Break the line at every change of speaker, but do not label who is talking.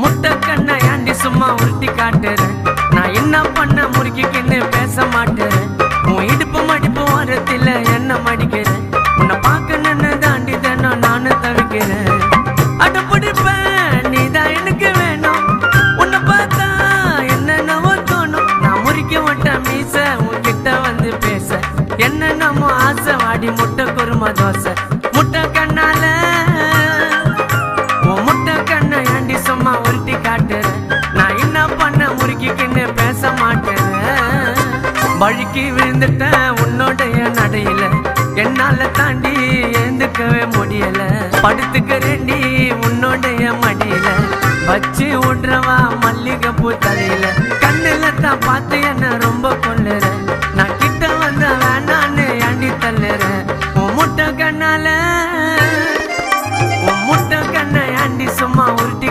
முட்டை கண்ணை ஏண்டி சும்மா உருட்டி காட்டுறேன். நான் என்ன பண்ண முறுக்கிக்கின்னு பேச மாட்டேறேன். உன் இடுப்பு மடிப்பு ஓரத்தில் என்ன மடிக்கிறேன்? உன்னை பார்க்க நின்று தாண்டி தானோ நானும் தவிக்கிறேன். அடப்பிடிப்பேன் நீதான் எனக்கு வேணும். உன்னை பார்த்தா என்னென்னவோ தோணும். நான் முறிக்க மாட்டேன் மீச உன்கிட்ட வந்து பேச. என்னென்னமோ ஆசை வாடி முட்டை குருமா தோசை. முட்டை கண்ணால பண்ண பேச மாட்டேன் வழுக்கி விழுந்துட்டேன் உன்னோடைய நடையில என்னால தாண்டி எழுந்துக்கவே முடியல. படுத்துக்கிறேண்டி உன்னோடைய மடியில. வச்சு விடுறவா மல்லிகை பூ தலையில. கண்ணுல தான் பார்த்து என்ன ரொம்ப கொள்ளுற நான் கிட்ட வந்த வேணான்னு ஏண்டி தள்ளுறேன் உன் முட்டை கண்ணால உன் முட்டை கண்ணை ஏண்டி சும்மா உருட்டி